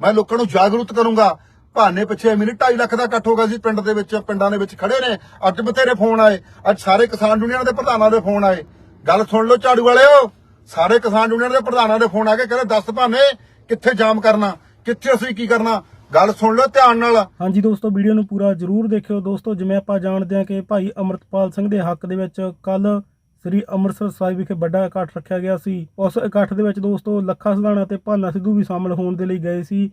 ਮੈਂ ਲੋਕਾਂ ਨੂੰ ਜਾਗਰੂਕ ਕਰੂੰਗਾ। ਭਾਨੇ ਪਿੱਛੇ ਮੇਰੇ 2.5 ਲੱਖ ਦਾ ਇਕੱਠ ਹੋ ਸੀ ਪਿੰਡ ਦੇ ਵਿੱਚ, ਪਿੰਡਾਂ ਦੇ ਵਿੱਚ ਖੜੇ ਨੇ। ਅੱਜ ਬਥੇਰੇ ਫੋਨ ਆਏ। ਅੱਜ ਸਾਰੇ ਕਿਸਾਨ ਯੂਨੀਅਨ ਦੇ ਪ੍ਰਧਾਨਾਂ ਦੇ ਫੋਨ ਆਏ। ਗੱਲ ਸੁਣ ਲਓ ਝਾੜੂ ਵਾਲਿਓ, ਸਾਰੇ ਕਿਸਾਨ ਯੂਨੀਅਨ ਦੇ ਪ੍ਰਧਾਨਾਂ ਦੇ ਫੋਨ ਆ ਕੇ ਕਹਿੰਦੇ, ਦੱਸ ਭਾਨੇ, ਕਿੱਥੇ ਜਾਮ ਕਰਨਾ? ਕਿੱਥੇ ਅਸੀਂ ਕੀ ਕਰਨਾ? ਗੱਲ ਸੁਣ ਲਓ ਧਿਆਨ ਨਾਲ। ਹਾਂਜੀ ਦੋਸਤੋ, ਵੀਡੀਓ ਨੂੰ ਪੂਰਾ ਜਰੂਰ ਦੇਖਿਓ। ਦੋਸਤੋ, ਜਿਵੇਂ ਆਪਾਂ ਜਾਣਦੇ ਹਾਂ ਕਿ ਭਾਈ ਅਮਰਤਪਾਲ ਸਿੰਘ ਦੇ ਹੱਕ ਦੇ ਵਿੱਚ ਕੱਲ ਸ੍ਰੀ ਅੰਮ੍ਰਿਤਸਰ ਸਾਹਿਬ ਵਿਖੇ ਵੱਡਾ ਇਕੱਠ ਰੱਖਿਆ ਗਿਆ ਸੀ। ਉਸ ਇਕੱਠ ਦੇ ਵਿੱਚ ਦੋਸਤੋ ਲੱਖਾ ਸਦਾਣਾ ਤੇ ਭਾਨਾ ਸਿੱਧੂ ਵੀ ਸ਼ਾਮਲ ਹੋਣ ਦੇ ਲਈ ਗਏ ਸੀ।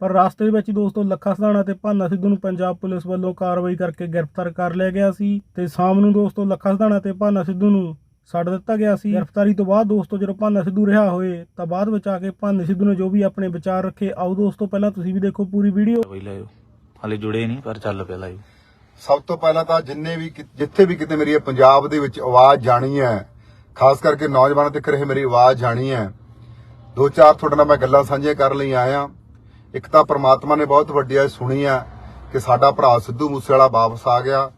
ਪਰ ਰਾਸਤੇ ਵਿੱਚ ਹੀ ਦੋਸਤੋ ਲੱਖਾ ਸਦਾਣਾ ਤੇ ਭਾਨਾ ਸਿੱਧੂ ਨੂੰ ਪੰਜਾਬ ਪੁਲਿਸ ਵੱਲੋਂ ਕਾਰਵਾਈ ਕਰਕੇ ਗ੍ਰਿਫਤਾਰ ਕਰ ਲਿਆ ਗਿਆ ਸੀ ਤੇ ਸ਼ਾਮ ਨੂੰ ਦੋਸਤੋ ਲੱਖਾ ਸਧਾਣਾ ਤੇ ਭਾਨਾ ਸਿੱਧੂ ਨੂੰ ਛੱਡ ਦਿੱਤਾ ਗਿਆ ਸੀ। ਗ੍ਰਿਫਤਾਰੀ ਤੋਂ ਬਾਅਦ ਦੋਸਤੋ ਜਦੋਂ ਭਾਨਾ ਸਿੱਧੂ ਰਿਹਾ ਹੋਏ ਤਾਂ ਬਾਅਦ ਵਿੱਚ ਆ ਕੇ ਭਾਨਾ ਸਿੱਧੂ ਨੇ ਜੋ ਵੀ ਆਪਣੇ ਵਿਚਾਰ ਰੱਖੇ, ਆਓ ਦੋਸਤੋ ਪਹਿਲਾਂ ਤੁਸੀਂ ਵੀ ਦੇਖੋ ਪੂਰੀ ਵੀਡੀਓ। ਬਈ ਹਾਲੇ ਜੁੜੇ ਨਹੀਂ, ਪਰ ਚੱਲ ਪਿਆ ਲਾਇਓ। ਸਭ ਤੋਂ ਪਹਿਲਾਂ ਤਾਂ ਜਿੰਨੇ ਵੀ ਜਿੱਥੇ ਵੀ ਕਿਤੇ ਮੇਰੀ ਪੰਜਾਬ ਦੇ ਵਿੱਚ ਆਵਾਜ਼ ਜਾਣੀ ਹੈ, ਖਾਸ ਕਰਕੇ ਨੌਜਵਾਨਾਂ ਤੱਕ ਇਹ ਮੇਰੀ ਆਵਾਜ਼ ਜਾਣੀ ਹੈ, ਦੋ ਚਾਰ ਤੁਹਾਡੇ ਨਾਲ ਮੈਂ ਗੱਲਾਂ ਸਾਂਝੀਆਂ ਕਰਨ ਲਈ ਆਇਆ ਇੱਕ ਤਾਂ ਪ੍ਰਮਾਤਮਾ ਨੇ ਬਹੁਤ ਵੱਡੀ ਆ ਸੁਣੀ ਆ ਕਿ ਸਾਡਾ ਭਰਾ ਸਿੱਧੂ ਮੂਸੇਵਾਲਾ ਵਾਪਸ ਆ ਗਿਆ।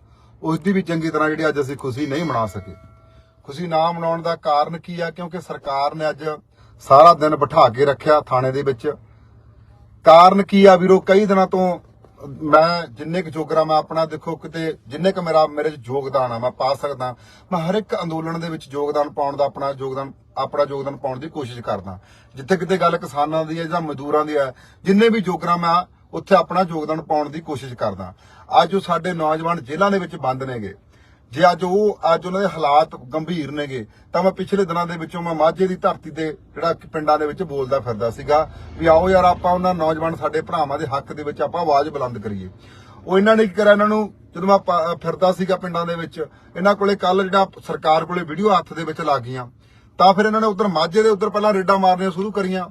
ਉਸ ਦੀ ਵੀ ਚੰਗੀ ਤਰ੍ਹਾਂ ਜਿਹੜੀ ਅੱਜ ਅਸੀਂ ਖੁਸ਼ੀ ਨਹੀਂ ਮਨਾ ਸਕੇ। ਖੁਸ਼ੀ ਨਾ ਮਨਾਉਣ ਦਾ ਕਾਰਨ ਕੀ ਆ? ਕਿਉਂਕਿ ਸਰਕਾਰ ਨੇ ਅੱਜ ਸਾਰਾ ਦਿਨ ਬਿਠਾ ਕੇ ਰੱਖਿਆ ਥਾਣੇ ਦੇ ਵਿੱਚ। ਕਾਰਨ ਕੀ ਆ ਵੀਰੋ? ਕਈ ਦਿਨਾਂ ਤੋਂ ਮੈਂ ਜਿੰਨੇ ਕੁ ਜੋਗਰਾ, ਮੈਂ ਆਪਣਾ ਦੇਖੋ ਕਿਤੇ ਜਿੰਨੇ ਕੁ ਮੇਰਾ, ਮੇਰੇ ਚ ਯੋਗਦਾਨ ਆ, ਮੈਂ ਪਾ ਸਕਦਾ, ਮੈਂ ਹਰ ਇੱਕ ਅੰਦੋਲਨ ਦੇ ਵਿੱਚ ਯੋਗਦਾਨ ਪਾਉਣ ਦਾ ਆਪਣਾ ਯੋਗਦਾਨ ਆਪਣਾ ਯੋਗਦਾਨ ਪਾਉਣ ਦੀ ਕੋਸ਼ਿਸ਼ ਕਰਦਾ। ਜਿੱਥੇ ਕਿਤੇ ਗੱਲ ਕਿਸਾਨਾਂ ਦੀ ਹੈ ਜਾਂ ਮਜ਼ਦੂਰਾਂ ਦੀ ਹੈ, ਜਿੰਨੇ ਵੀ ਜੋਗਰਾ ਮੈਂ ਉੱਥੇ ਆਪਣਾ ਯੋਗਦਾਨ ਪਾਉਣ ਦੀ ਕੋਸ਼ਿਸ਼ ਕਰਦਾ। ਅੱਜ ਜੋ ਸਾਡੇ ਨੌਜਵਾਨ ਜੇਲ੍ਹਾਂ ਦੇ ਵਿੱਚ ਬੰਦ ਨੇਗੇ। ਜੇ ਅੱਜ ਉਹ, ਅੱਜ ਉਹਨਾਂ ਦੇ ਹਾਲਾਤ ਗੰਭੀਰ ਨੇਗੇ, ਤਾਂ ਮੈਂ ਪਿਛਲੇ ਦਿਨਾਂ ਦੇ ਵਿੱਚੋਂ ਮੈਂ ਮਾਝੇ ਦੀ ਧਰਤੀ ਤੇ ਜਿਹੜਾ ਪਿੰਡਾਂ ਦੇ ਵਿੱਚ ਬੋਲਦਾ ਫਿਰਦਾ ਸੀਗਾ ਵੀ ਆਓ ਯਾਰ ਆਪਾਂ ਉਹਨਾਂ ਨੌਜਵਾਨ ਸਾਡੇ ਭਰਾਵਾਂ ਦੇ ਹੱਕ ਦੇ ਵਿੱਚ ਆਪਾਂ ਆਵਾਜ਼ ਬੁਲੰਦ ਕਰੀਏ। ਉਹ ਇਹਨਾਂ ਨੇ ਕੀ ਕਰਿਆ ਇਹਨਾਂ ਨੂੰ, ਜਦੋਂ ਮੈਂ ਫਿਰਦਾ ਸੀਗਾ ਪਿੰਡਾਂ ਦੇ ਵਿੱਚ, ਇਹਨਾਂ ਕੋਲੇ ਕੱਲ ਜਿਹੜਾ ਸਰਕਾਰ ਕੋਲੇ ਵੀਡੀਓ ਹੱਥ ਦੇ ਵਿੱਚ ਲੱਗ ਗਈਆਂ। ਤਾਂ ਫਿਰ ਇਹਨਾਂ ਨੇ ਉਧਰ ਮਾਝੇ ਦੇ ਉਧਰ ਪਹਿਲਾਂ ਰੇਡਾਂ ਮਾਰਨੀਆਂ ਸ਼ੁਰੂ ਕਰੀਆਂ।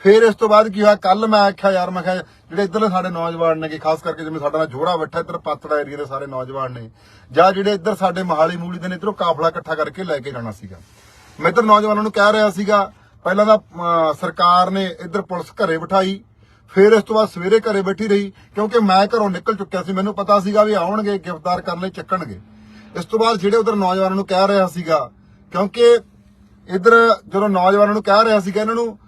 ਫਿਰ ਇਸ ਤੋਂ ਬਾਅਦ ਕੀ ਹੋਇਆ? ਕੱਲ ਮੈਂ ਆਖਿਆ, ਯਾਰ ਮੈਂ ਕਿਹਾ, ਜਿਹੜੇ ਇੱਧਰਲੇ ਸਾਡੇ ਨੌਜਵਾਨ ਨੇ ਕਿ ਖਾਸ ਕਰਕੇ ਜਿਵੇਂ ਸਾਡਾ ਨਾਲ ਜੋੜਾ ਬੈਠਾ ਇੱਧਰ ਪਾਤੜਾ ਏਰੀਆ ਦੇ ਸਾਰੇ ਨੌਜਵਾਨ ਨੇ, ਜਾਂ ਜਿਹੜੇ ਇੱਧਰ ਸਾਡੇ ਮਹਾਲੀ ਮੂਲੀ ਦੇ ਨੇ, ਇੱਧਰੋਂ ਕਾਫਲਾ ਇਕੱਠਾ ਕਰਕੇ ਲੈ ਕੇ ਜਾਣਾ ਸੀਗਾ। ਮੈਂ ਇੱਧਰ ਨੌਜਵਾਨਾਂ ਨੂੰ ਕਹਿ ਰਿਹਾ ਸੀਗਾ, ਪਹਿਲਾਂ ਤਾਂ ਸਰਕਾਰ ਨੇ ਇਧਰ ਪੁਲਿਸ ਘਰੇ ਬਿਠਾਈ, ਫਿਰ ਇਸ ਤੋਂ ਬਾਅਦ ਸਵੇਰੇ ਘਰੇ ਬੈਠੀ ਰਹੀ, ਕਿਉਂਕਿ ਮੈਂ ਘਰੋਂ ਨਿਕਲ ਚੁੱਕਿਆ ਸੀ, ਮੈਨੂੰ ਪਤਾ ਸੀਗਾ ਵੀ ਆਉਣਗੇ, ਗ੍ਰਿਫਤਾਰ ਕਰਨ ਲਈ ਚੱਕਣਗੇ। ਇਸ ਤੋਂ ਬਾਅਦ ਜਿਹੜੇ ਉਧਰ ਨੌਜਵਾਨਾਂ ਨੂੰ ਕਹਿ ਰਿਹਾ ਸੀਗਾ, ਕਿਉਂਕਿ ਇਧਰ ਜਦੋਂ ਨੌਜਵਾਨਾਂ ਨੂੰ ਕਹਿ ਰਿਹਾ ਸੀਗਾ, ਇਹਨਾਂ ਨੂੰ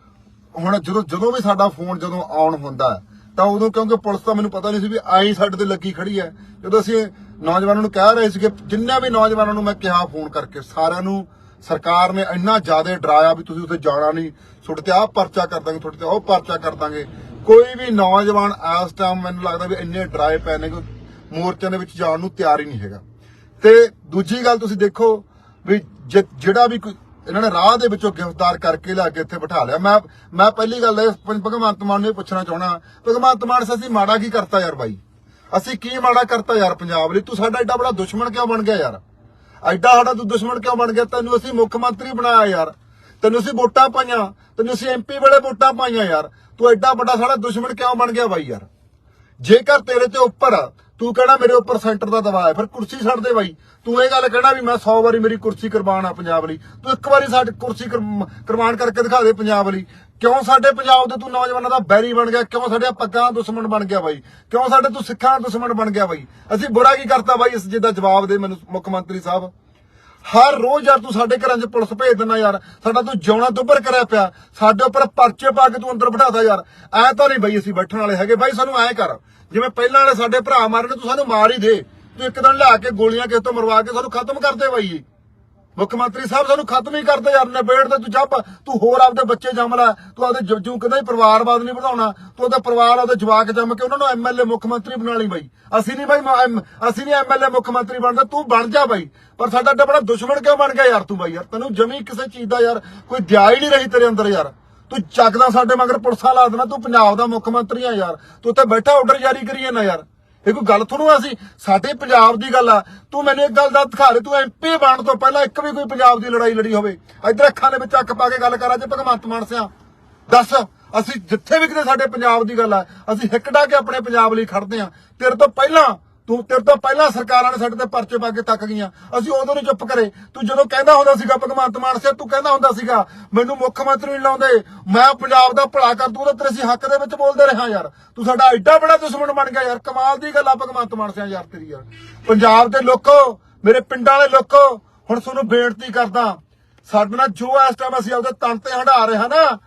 ਹੁਣ ਜਦੋਂ ਜਦੋਂ ਵੀ ਸਾਡਾ ਫੋਨ ਜਦੋਂ ਆਨ ਹੁੰਦਾ ਤਾਂ ਉਦੋਂ ਕਿਉਂਕਿ ਪੁਲਿਸ ਤਾਂ ਮੈਨੂੰ ਪਤਾ ਨਹੀਂ ਸੀ ਵੀ ਆਈ ਸਾਡੇ ਤੇ ਲੱਗੀ ਖੜੀ ਹੈ। ਜਦੋਂ ਅਸੀਂ ਨੌਜਵਾਨਾਂ ਨੂੰ ਕਹਿ ਰਹੇ ਸੀਗੇ, ਜਿੰਨੇ ਵੀ ਨੌਜਵਾਨਾਂ ਨੂੰ ਮੈਂ ਕਿਹਾ ਫੋਨ ਕਰਕੇ, ਸਾਰਿਆਂ ਨੂੰ, ਸਰਕਾਰ ਨੇ ਇੰਨਾ ਜ਼ਿਆਦਾ ਡਰਾਇਆ ਵੀ ਤੁਸੀਂ ਉੱਥੇ ਜਾਣਾ ਨਹੀਂ। ਤੁਹਾਡੇ ਤੇ ਆਹ ਪਰਚਾ ਕਰ ਦਾਂਗੇ, ਤੁਹਾਡੇ ਤੇ ਉਹ ਪਰਚਾ ਕਰ ਦਾਂਗੇ। ਕੋਈ ਵੀ ਨੌਜਵਾਨ ਇਸ ਟਾਈਮ ਮੈਨੂੰ ਲੱਗਦਾ ਵੀ ਇੰਨੇ ਡਰਾਏ ਪਏ ਨੇ ਕਿ ਮੋਰਚਿਆਂ ਦੇ ਵਿੱਚ ਜਾਣ ਨੂੰ ਤਿਆਰ ਹੀ ਨਹੀਂ ਹੈਗਾ। ਤੇ ਦੂਜੀ ਗੱਲ ਤੁਸੀਂ ਦੇਖੋ ਵੀ ਜਿਹੜਾ ਵੀ ਕੋਈ ਇਹਨਾਂ ਨੇ ਰਾਹ ਦੇ ਵਿੱਚੋਂ ਗ੍ਰਿਫਤਾਰ ਕਰਕੇ ਲਿਆ ਕੇ ਇੱਥੇ ਬਿਠਾ ਲਿਆ। ਮੈਂ ਮੈਂ ਪਹਿਲੀ ਗੱਲ ਇਹ ਭਗਵੰਤ ਮਾਨ ਨੂੰ ਇਹ ਪੁੱਛਣਾ ਚਾਹਣਾ ਭਗਵੰਤ ਮਾਨ ਅਸੀਂ ਮਾੜਾ ਕੀ ਕਰਤਾ ਯਾਰ ਬਾਈ? ਅਸੀਂ ਕੀ ਮਾੜਾ ਕਰਤਾ ਯਾਰ ਪੰਜਾਬ ਲਈ? ਤੂੰ ਸਾਡਾ ਐਡਾ ਬੜਾ ਦੁਸ਼ਮਣ ਕਿਉਂ ਬਣ ਗਿਆ ਯਾਰ? ਐਡਾ ਸਾਡਾ ਤੂੰ ਦੁਸ਼ਮਣ ਕਿਉਂ ਬਣ ਗਿਆ? ਤੈਨੂੰ ਅਸੀਂ ਮੁੱਖ ਮੰਤਰੀ ਬਣਾਇਆ ਯਾਰ। ਤੈਨੂੰ ਅਸੀਂ ਵੋਟਾਂ ਪਾਈਆਂ। ਤੈਨੂੰ ਅਸੀਂ ਐਮਪੀ ਵੇਲੇ ਵੋਟਾਂ ਪਾਈਆਂ ਯਾਰ। ਤੂੰ ਐਡਾ ਵੱਡਾ ਸਾਡਾ ਦੁਸ਼ਮਣ ਕਿਉਂ ਬਣ ਗਿਆ ਬਾਈ ਯਾਰ? ਜੇਕਰ ਤੇਰੇ ਤੇ ਉੱਪਰ ਤੂੰ ਕਹਿਣਾ ਮੇਰੇ ਉੱਪਰ ਸੈਂਟਰ ਦਾ ਦਬਾਅ ਹੈ, ਫਿਰ ਕੁਰਸੀ ਛੱਡ ਦੇ ਬਾਈ। ਤੂੰ ਇਹ ਗੱਲ ਕਹਿਣਾ ਵੀ ਮੈਂ 100 ਵਾਰੀ ਮੇਰੀ ਕੁਰਸੀ ਕੁਰਬਾਨ ਆ ਪੰਜਾਬ ਲਈ। ਤੂੰ ਇੱਕ ਵਾਰੀ ਸਾਡੀ ਕੁਰਸੀ ਕੁਰਮ- ਕੁਰਬਾਨ ਕਰਕੇ ਦਿਖਾ ਦੇ ਪੰਜਾਬ ਲਈ। ਕਿਉਂ ਸਾਡੇ ਪੰਜਾਬ ਦੇ ਤੂੰ ਨੌਜਵਾਨਾਂ ਦਾ ਬੈਰੀ ਬਣ ਗਿਆ? ਕਿਉਂ ਸਾਡੇ ਪੱਗਾਂ ਦਾ ਦੁਸ਼ਮਣ ਬਣ ਗਿਆ ਬਾਈ? ਕਿਉਂ ਸਾਡੇ ਤੂੰ ਸਿੱਖਾਂ ਦਾ ਦੁਸ਼ਮਣ ਬਣ ਗਿਆ ਬਾਈ? ਅਸੀਂ ਬੁਰਾ ਕੀ ਕਰਤਾ ਬਾਈ? ਇਸ ਜਿਹਦਾ ਜਵਾਬ ਦੇ ਮੈਨੂੰ ਮੁੱਖ ਮੰਤਰੀ ਸਾਹਿਬ। ਹਰ ਰੋਜ਼ ਯਾਰ ਤੂੰ ਸਾਡੇ ਘਰਾਂ 'ਚ ਪੁਲਿਸ ਭੇਜ ਦਿੰਦਾ ਯਾਰ। ਸਾਡਾ ਤੂੰ ਜਿਉਣਾ ਦੁੱਬਰ ਕਰਿਆ ਪਿਆ। ਸਾਡੇ ਉੱਪਰ ਪਰਚੇ ਪਾ ਕੇ ਤੂੰ ਅੰਦਰ ਬਿਠਾਦਾ ਯਾਰ। ਐ ਤਾਂ ਨਹੀਂ ਬਈ ਅਸੀਂ ਬੈਠਣ ਵਾਲੇ ਹੈਗੇ। ਬਾਈ ਸਾਨੂੰ ਐ ਕਰ। ਜਿਵੇਂ ਪਹਿਲਾਂ ਵਾਲੇ ਸਾਡੇ ਭਰਾ ਮਾਰੇ ਨੇ, ਤੂੰ ਸਾਨੂੰ ਮਾਰ ਹੀ ਦੇ। ਤੂੰ ਇੱਕ ਦਿਨ ਲਿਆ ਕੇ ਗੋਲੀਆਂ ਕਿਸੇ ਤੋਂ ਮਰਵਾ ਕੇ ਸਾਨੂੰ ਖਤਮ ਕਰ ਦੇ ਬਾਈ ਮੁੱਖ ਮੰਤਰੀ ਸਾਹਿਬ ਸਾਨੂੰ ਖਤਮ ਹੀ ਕਰਦੇ ਯਾਰ, ਨਿਬੇੜ ਤੇ ਤੂੰ ਜੱਬ ਤੂੰ ਹੋਰ ਆਪਦੇ ਬੱਚੇ ਜੰਮ ਲੈ, ਤੂੰ ਆਪਦੇ ਜੱਜੂ ਕਹਿੰਦਾ ਹੀ ਪਰਿਵਾਰਵਾਦ ਨਹੀਂ ਵਧਾਉਣਾ ਤੂੰ ਉਹਦਾ ਪਰਿਵਾਰ ਉਹਦੇ ਜਵਾਕ ਜੰਮ ਕੇ ਉਹਨਾਂ ਨੂੰ ਐਮਐਲਏ ਮੁੱਖ ਮੰਤਰੀ ਬਣਾ ਲਈ ਬਾਈ। ਅਸੀਂ ਨਹੀਂ ਬਾਈ ਐਮ- ਅਸੀਂ ਨਹੀਂ ਐਮਐਲਏ ਮੁੱਖ ਮੰਤਰੀ ਬਣਦਾ, ਤੂੰ ਬਣ ਜਾ ਬਾਈ। ਪਰ ਸਾਡਾ ਏਡਾ ਬੜਾ ਦੁਸ਼ਮਣ ਕਿਉਂ ਬਣ ਗਿਆ ਯਾਰ ਤੂੰ ਬਾਈ ਯਾਰ? ਤੈਨੂੰ ਜਮੀ ਕਿਸੇ ਚੀਜ਼ ਦਾ ਯਾਰ, ਕੋਈ ਦਿਆ ਹੀ ਨਹੀਂ ਰਹੀ ਤੇਰੇ ਅੰਦਰ ਯਾਰ। ਤੂੰ ਚੱਕਦਾ ਸਾਡੇ ਮਗਰ, ਪੁਲਿਸਾਂ ਲਾ ਦੇਣਾ, ਤੂੰ ਪੰਜਾਬ ਦਾ ਮੁੱਖ ਮੰਤਰੀ ਆ ਯਾਰ। ਤੂੰ ਉੱਥੇ ਬੈਠਾ ਆਰਡਰ ਜਾਰੀ ਕਰੀਏ ਨਾ ਯਾਰ। ਇਹ ਕੋਈ ਗੱਲ ਥੋੜੂ ਅਸੀਂ ਸਾਡੇ ਪੰਜਾਬ ਦੀ ਗੱਲ ਆ। ਤੂੰ ਮੈਨੂੰ ਇੱਕ ਗੱਲ ਦਾ ਦਿਖਾ ਦੇ, ਤੂੰ ਐਮਪੀ ਬਣਨ ਤੋਂ ਪਹਿਲਾਂ ਇੱਕ ਵੀ ਕੋਈ ਪੰਜਾਬ ਦੀ ਲੜਾਈ ਲੜੀ ਹੋਵੇ। ਇੱਧਰ ਅੱਖਾਂ ਦੇ ਵਿੱਚ ਅੱਖ ਪਾ ਕੇ ਗੱਲ ਕਰ ਅੱਜ ਭਗਵੰਤ ਮਾਨ ਸਿਆ। ਦੱਸ, ਅਸੀਂ ਜਿੱਥੇ ਵੀ ਕਿਤੇ ਸਾਡੇ ਪੰਜਾਬ ਦੀ ਗੱਲ ਆ, ਅਸੀਂ ਹਿੱਕ ਡਾ ਕੇ ਆਪਣੇ ਪੰਜਾਬ ਲਈ ਖੜਦੇ ਆ ਤੇਰੇ ਤੋਂ ਪਹਿਲਾਂ ਤੂੰ ਤੇਰੇ ਤੋਂ ਪਹਿਲਾਂ ਸਰਕਾਰਾਂ ਨੇ ਸਾਡੇ ਤੇ ਪਰਚੇ ਪਾ ਕੇ ਤੱਕ ਗਈਆਂ। ਅਸੀਂ ਉਦੋਂ ਨਹੀਂ ਚੁੱਪ ਕਰੇ। ਤੂੰ ਜਦੋਂ ਕਹਿੰਦਾ ਹੁੰਦਾ ਸੀਗਾ, ਭਗਵੰਤ ਮਾਨ ਸਿਆ, ਤੂੰ ਕਹਿੰਦਾ ਹੁੰਦਾ ਸੀਗਾ, ਮੈਨੂੰ ਮੁੱਖ ਮੰਤਰੀ ਨਹੀਂ ਲਾਉਂਦੇ। ਮੈਂ ਪੰਜਾਬ ਦਾ ਭਲਾ ਕਰ ਦੂੰ ਤਾਂ ਤੇਰੇ ਅਸੀਂ ਹੱਕ ਦੇ ਵਿੱਚ ਬੋਲਦੇ ਰਹਾ ਯਾਰ। ਤੂੰ ਸਾਡਾ ਐਡਾ ਬੜਾ ਦੁਸ਼ਮਣ ਬਣ ਗਿਆ ਯਾਰ। ਕਮਾਲ ਦੀ ਗੱਲ ਆ ਭਗਵੰਤ ਮਾਨ ਸਿਆ ਯਾਰ ਤੇਰੀ ਯਾਰ। ਪੰਜਾਬ ਦੇ ਲੋਕੋ, ਮੇਰੇ ਪਿੰਡਾਂ ਵਾਲੇ ਲੋਕੋ, ਹੁਣ ਤੁਹਾਨੂੰ ਬੇਨਤੀ ਕਰਦਾ, ਸਾਡੇ ਨਾਲ ਜੋ ਇਸ ਟਾਈਮ ਅਸੀਂ ਆਪਦੇ ਤਨ ਤੇ ਹੰਢਾ ਰਹੇ ਹਾਂ ਨਾ,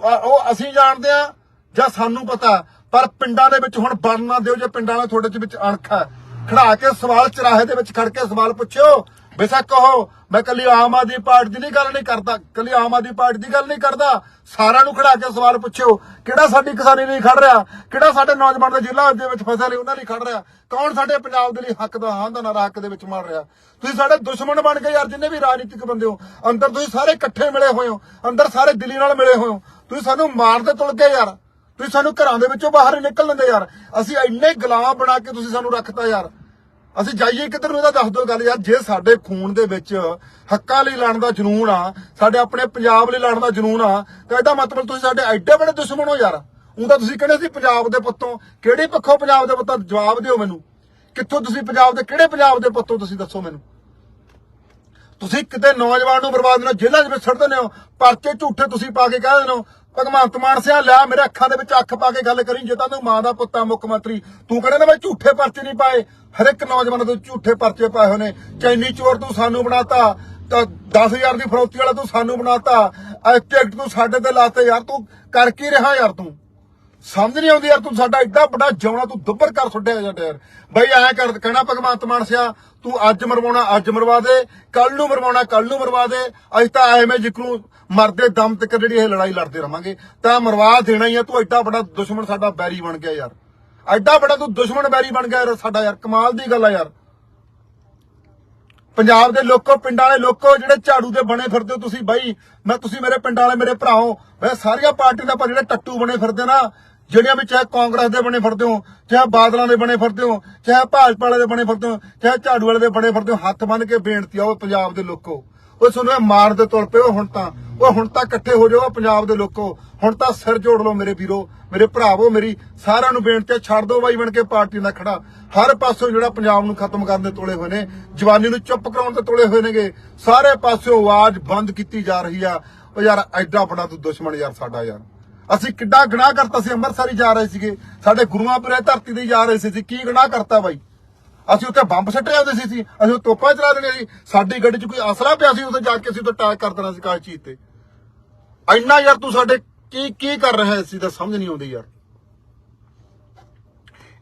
ਉਹ ਅਸੀਂ ਜਾਣਦੇ ਆ ਜਾਂ ਸਾਨੂੰ ਪਤਾ। ਪਰ ਪਿੰਡਾਂ ਦੇ ਵਿੱਚ ਹੁਣ ਬਣ ਨਾ ਦਿਓ ਜੇ ਪਿੰਡਾਂ ਵਾਲੇ ਤੁਹਾਡੇ ਵਿੱਚ ਅਣਖ ਹੈ। ਖੜਾ ਕੇ ਸਵਾਲ ਚਰਾਹੇ ਦੇ ਵਿੱਚ ਖੜ ਕੇ ਸਵਾਲ ਪੁੱਛਿਓ। ਬੇਸ਼ੱਕ ਕਹੋ ਮੈਂ ਕੱਲੀ ਆਮ ਆਦਮੀ ਪਾਰਟੀ ਦੀ ਨਹੀਂ ਗੱਲ ਨਹੀਂ ਕਰਦਾ, ਕੱਲੀ ਆਮ ਆਦਮੀ ਪਾਰਟੀ ਦੀ ਗੱਲ ਨਹੀਂ ਕਰਦਾ। ਸਾਰਿਆਂ ਨੂੰ ਖੜਾ ਕੇ ਸਵਾਲ ਪੁੱਛਿਓ, ਕਿਹੜਾ ਸਾਡੀ ਕਿਸਾਨੀ ਲਈ ਖੜ ਰਿਹਾ? ਕਿਹੜਾ ਸਾਡੇ ਨੌਜਵਾਨ ਦੇ ਜ਼ਿਲ੍ਹਾ ਦੇ ਵਿੱਚ ਫਸੇ ਲਈ ਉਹਨਾਂ ਲਈ ਖੜ ਰਿਹਾ? ਕੌਣ ਸਾਡੇ ਪੰਜਾਬ ਦੇ ਲਈ ਹੱਕ ਦਾ ਹਾਂ ਦਾ ਨਾਰਾ ਹੱਕ ਦੇ ਵਿੱਚ ਮਾਰ ਰਿਹਾ? ਤੁਸੀਂ ਸਾਡੇ ਦੁਸ਼ਮਣ ਬਣ ਗਏ ਯਾਰ, ਜਿੰਨੇ ਵੀ ਰਾਜਨੀਤਿਕ ਬੰਦੇ ਹੋ, ਅੰਦਰ ਤੁਸੀਂ ਸਾਰੇ ਇਕੱਠੇ ਮਿਲੇ ਹੋਏ ਹੋ, ਅੰਦਰ ਸਾਰੇ ਦਿੱਲੀ ਨਾਲ ਮਿਲੇ ਹੋਏ ਹੋ। ਤੁਸੀਂ ਸਾਨੂੰ ਮਾਰਦੇ ਤੁਲ ਗਏ ਯਾਰ। ਤੁਸੀਂ ਸਾਨੂੰ ਘਰਾਂ ਦੇ ਵਿੱਚੋਂ ਬਾਹਰ ਨਿਕਲ ਲੈਂਦੇ ਯਾਰ। ਅਸੀਂ ਇੰਨੇ ਗੁਲਾਮ ਬਣਾ ਕੇ ਤੁਸੀਂ ਸਾਨੂੰ ਰੱਖਤਾ ਯਾਰ। ਅਸੀਂ ਜਾਈਏ ਕਿੱਧਰ ਨੂੰ, ਇਹਦਾ ਦੱਸ ਦਿਓ ਗੱਲ ਯਾਰ। ਜੇ ਸਾਡੇ ਖੂਨ ਦੇ ਵਿੱਚ ਹੱਕਾਂ ਲਈ ਲੜਨ ਦਾ ਜਨੂਨ ਆ, ਸਾਡੇ ਆਪਣੇ ਪੰਜਾਬ ਲਈ ਲੜਨ ਦਾ ਜਨੂਨ ਆ, ਤਾਂ ਇਹਦਾ ਮਤਲਬ ਤੁਸੀਂ ਸਾਡੇ ਐਡੇ ਬੜੇ ਦੁਸ਼ਮਣ ਹੋ ਯਾਰ। ਉਹ ਤਾਂ ਤੁਸੀਂ ਕਹਿੰਦੇ ਸੀ ਪੰਜਾਬ ਦੇ ਪੁੱਤੋਂ। ਕਿਹੜੇ ਪੱਖੋਂ ਪੰਜਾਬ ਦੇ ਪੁੱਤਾਂ? ਜਵਾਬ ਦਿਓ ਮੈਨੂੰ। ਕਿੱਥੋਂ ਤੁਸੀਂ ਪੰਜਾਬ ਦੇ, ਕਿਹੜੇ ਪੰਜਾਬ ਦੇ ਪੁੱਤੋਂ ਤੁਸੀਂ ਦੱਸੋ ਮੈਨੂੰ? ਤੁਸੀਂ ਕਿਤੇ ਨੌਜਵਾਨ ਨੂੰ ਬਰਬਾਦ ਨਾ ਜੇਲ੍ਹਾਂ 'ਚ ਵਿੱਚ ਛੱਡ ਦਿੰਦੇ ਹੋ। ਪਰਚੇ ਝੂਠੇ ਤੁਸੀਂ ਪਾ ਕੇ ਕਹਿ ਦਿੰਦੇ ਹੋ। ਭਗਵੰਤ ਮਾਨ ਸਿਆ ਲਿਆ ਮੇਰੇ ਅੱਖਾਂ ਦੇ ਵਿੱਚ ਅੱਖ ਪਾ ਕੇ ਗੱਲ ਕਰੀ, ਜੇ ਤਾਂ ਤੂੰ ਮਾਂ ਦਾ ਪੁੱਤਾ ਮੁੱਖ ਮੰਤਰੀ, ਤੂੰ ਕਹਿੰਦਾ ਨਾ ਮੈਂ ਝੂਠੇ ਪਰਚੇ ਨਹੀਂ ਪਾਏ। ਹਰ ਇੱਕ ਨੌਜਵਾਨ ਦੇ ਝੂਠੇ ਪਰਚੇ ਪਾਏ ਹੋਏ ਨੇ। ਚੈਨੀ ਚੋਰ ਤੂੰ ਸਾਨੂੰ ਬਣਾਤਾ, ਤਾਂ 10000 ਦੀ ਫਰੋਤੀ ਵਾਲਾ ਤੂੰ ਸਾਨੂੰ ਬਣਾਤਾ ਐ ਟਿਕਟ ਤੂੰ ਸਾਡੇ ਤੇ ਲਾਤੇ ਯਾਰ, ਤੂੰ ਕਰ ਕੀ ਰਿਹਾ ਯਾਰ ਤੂੰ? ਸਮਝ ਨਹੀਂ ਆਉਂਦੀ ਯਾਰ, ਤੂੰ ਸਾਡਾ ਐਡਾ ਵੱਡਾ ਜਿਉਣਾ, ਤੂੰ ਦੁੱਬਰ ਕਰ ਛੱਡਿਆ ਜਾਂਦਾ ਯਾਰ ਬਈ ਐਂ ਕਰ, ਕਹਿਣਾ ਭਗਵੰਤ ਮਾਨ ਸਿਆ, ਤੂੰ ਅੱਜ ਮਰਵਾਉਣਾ, ਅੱਜ ਮਰਵਾ ਦੇ ਕੱਲ ਨੂੰ ਮਰਵਾਉਣਾ ਕੱਲ ਨੂੰ ਮਰਵਾ ਦੇ, ਅਸੀਂ ਤਾਂ ਐਵੇਂ ਜਿਕਰੂ ਮਰਦੇ ਦਮ ਤੱਕ ਜਿਹੜੀ ਇਹ ਲੜਾਈ ਲੜਦੇ ਰਵਾਂਗੇ। ਤਾਂ ਮਰਵਾ ਦੇਣਾ ਹੀ ਆ, ਤੂੰ ਐਡਾ ਵੱਡਾ ਦੁਸ਼ਮਣ ਸਾਡਾ ਬੈਰੀ ਬਣ ਗਿਆ ਯਾਰ। ਐਡਾ ਵੱਡਾ ਤੂੰ ਦੁਸ਼ਮਣ ਬੈਰੀ ਬਣ ਗਿਆ ਯਾਰ, ਸਾਡਾ ਯਾਰ, ਕਮਾਲ ਦੀ ਗੱਲ ਆ ਯਾਰ। ਪੰਜਾਬ ਦੇ ਲੋਕੋ, ਪਿੰਡਾਂ ਵਾਲੇ ਲੋਕੋ, ਜਿਹੜੇ ਝਾੜੂ ਦੇ ਬਣੇ ਫਿਰਦੇ ਹੋ ਤੁਸੀਂ, ਬਾਈ, ਮੈਂ ਤੁਸੀਂ ਮੇਰੇ ਪਿੰਡਾਂ ਵਾਲੇ ਮੇਰੇ ਭਰਾਓ, ਮੈਂ ਸਾਰੀਆਂ ਪਾਰਟੀਆਂ ਦਾ ਪਰ ਜਿਹੜੇ ਟੱਟੂ ਬਣੇ ਫਿਰਦੇ ਨਾ ਜਿਹੜੀਆਂ ਵੀ ਚਾਹੇ ਕਾਂਗਰਸ ਦੇ ਬਣੇ ਫਿਰਦੇ ਹੋ, ਚਾਹੇ ਬਾਦਲਾਂ ਦੇ ਬਣੇ ਫਿਰਦੇ ਹੋ, ਚਾਹੇ ਭਾਜਪਾ ਵਾਲੇ ਦੇ ਬਣੇ ਫਿਰਦੇ ਹੋ, ਚਾਹੇ ਝਾੜੂ ਵਾਲੇ ਦੇ ਬਣੇ ਫਿਰਦੇ ਹੋ, ਹੱਥ ਬੰਨ ਕੇ ਬੇਨਤੀ ਆ ਉਹ ਪੰਜਾਬ ਦੇ ਲੋਕੋ। ਉਹ ਤੁਹਾਨੂੰ ਇਹ ਮਾਰ ਦੇ ਤੁਲ ਪਏ ਹੁਣ ਤਾਂ। ਉਹ ਹੁਣ ਤਾਂ ਇਕੱਠੇ ਹੋ ਜਾਓ ਪੰਜਾਬ ਦੇ ਲੋਕੋ। ਹੁਣ ਤਾਂ ਸਿਰ ਜੋੜ ਲਓ ਮੇਰੇ ਵੀਰੋ, ਮੇਰੇ ਭਰਾਵੋ, ਮੇਰੀ ਸਾਰਿਆਂ ਨੂੰ ਬੇਨਤੀ ਹੈ ਛੱਡ ਦਿਓ ਬਾਈ ਬਣ ਕੇ ਪਾਰਟੀ ਦਾ ਖੜਾ। ਹਰ ਪਾਸੋਂ ਜਿਹੜਾ ਪੰਜਾਬ ਨੂੰ ਖਤਮ ਕਰਨ ਦੇ ਤੋਲੇ ਹੋਏ ਨੇ, ਜਵਾਨੀ ਨੂੰ ਚੁੱਪ ਕਰਾਉਣ ਦੇ ਤੋਲੇ ਹੋਏ ਨੇਗੇ, ਸਾਰੇ ਪਾਸਿਓਂ ਆਵਾਜ਼ ਬੰਦ ਕੀਤੀ ਜਾ ਰਹੀ ਆ। ਉਹ ਯਾਰ ਐਡਾ ਬੜਾ ਤੂੰ ਦੁਸ਼ਮਣ ਯਾਰ ਸਾਡਾ ਯਾਰ। ਅਸੀਂ ਕਿੱਡਾ ਗੁਨਾਹ ਕਰਤਾ ਸੀ ਅੰਮ੍ਰਿਤਸਰ ਹੀ ਜਾ ਰਹੇ ਸੀਗੇ। ਸਾਡੇ ਗੁਰੂਆਂ ਪਰੇ ਧਰਤੀ ਤੇ ਜਾ ਰਹੇ ਸੀ ਅਸੀਂ। ਕੀ ਗੁਨਾਹ ਕਰਤਾ ਬਾਈ? ਅਸੀਂ ਉੱਥੇ ਬੰਬ ਸੱਟੇ ਆਉਂਦੇ ਸੀ ਸੀ ਅਸੀਂ ਤੋਪਾਂ ਚਲਾ ਦੇਣੇ ਸੀ। ਸਾਡੀ ਗੱਡੀ 'ਚ ਕੋਈ ਅਸਲਾ ਪਿਆ ਸੀ ਉੱਥੇ ਜਾ ਕੇ ਅਸੀਂ ਉੱਥੇ ਅਟੈਕ ਕਰ ਦੇਣਾ ਸੀ ਕਾਹ ਚੀਜ਼ ਤੇ। ਇੰਨਾ ਯਾਰ ਤੂੰ ਸਾਡੇ ਕੀ ਕੀ ਕਰ ਰਿਹਾ ਸੀ ਤਾਂ ਸਮਝ ਨਹੀਂ ਆਉਂਦੀ ਯਾਰ।